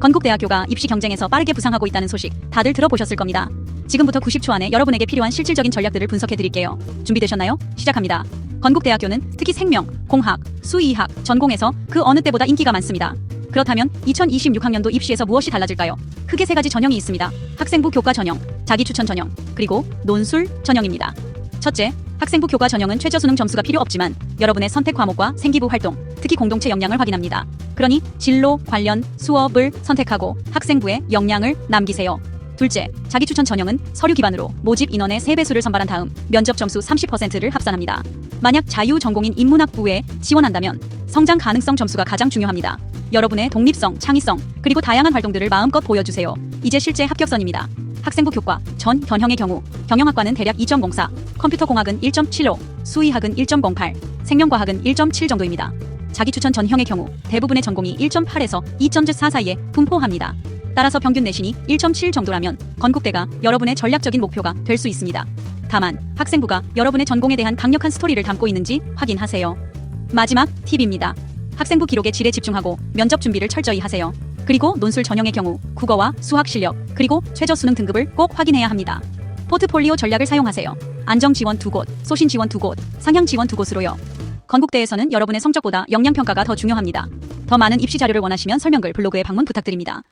건국대학교가 입시 경쟁에서 빠르게 부상하고 있다는 소식 다들 들어보셨을 겁니다. 지금부터 90초 안에 여러분에게 필요한 실질적인 전략들을 분석해 드릴게요. 준비되셨나요? 시작합니다. 건국대학교는 특히 생명, 공학, 수의학, 전공에서 그 어느 때보다 인기가 많습니다. 그렇다면 2026학년도 입시에서 무엇이 달라질까요? 크게 세 가지 전형이 있습니다. 학생부 교과 전형, 자기 추천 전형, 그리고 논술 전형입니다. 첫째, 학생부 교과 전형은 최저 수능 점수가 필요 없지만 여러분의 선택 과목과 생기부 활동, 특히 공동체 역량을 확인합니다. 그러니 진로 관련 수업을 선택하고 학생부에 역량을 남기세요. 둘째, 자기 추천 전형은 서류 기반으로 모집 인원의 3배수를 선발한 다음 면접 점수 30%를 합산합니다. 만약 자유 전공인 인문학부에 지원한다면 성장 가능성 점수가 가장 중요합니다. 여러분의 독립성, 창의성, 그리고 다양한 활동들을 마음껏 보여주세요. 이제 실제 합격선입니다. 학생부 교과 전 전형의 경우 경영학과는 대략 2.04, 컴퓨터공학은 1.75, 수의학은 1.08, 생명과학은 1.7 정도입니다. 자기 추천 전형의 경우 대부분의 전공이 1.8에서 2.4 사이에 분포합니다. 따라서 평균 내신이 1.7 정도라면 건국대가 여러분의 전략적인 목표가 될 수 있습니다. 다만 학생부가 여러분의 전공에 대한 강력한 스토리를 담고 있는지 확인하세요. 마지막 팁입니다. 학생부 기록의 질에 집중하고 면접 준비를 철저히 하세요. 그리고 논술 전형의 경우 국어와 수학 실력, 그리고 최저 수능 등급을 꼭 확인해야 합니다. 포트폴리오 전략을 사용하세요. 안정 지원 두 곳, 소신 지원 두 곳, 상향 지원 두 곳으로요. 건국대에서는 여러분의 성적보다 역량 평가가 더 중요합니다. 더 많은 입시 자료를 원하시면 설명글 블로그에 방문 부탁드립니다.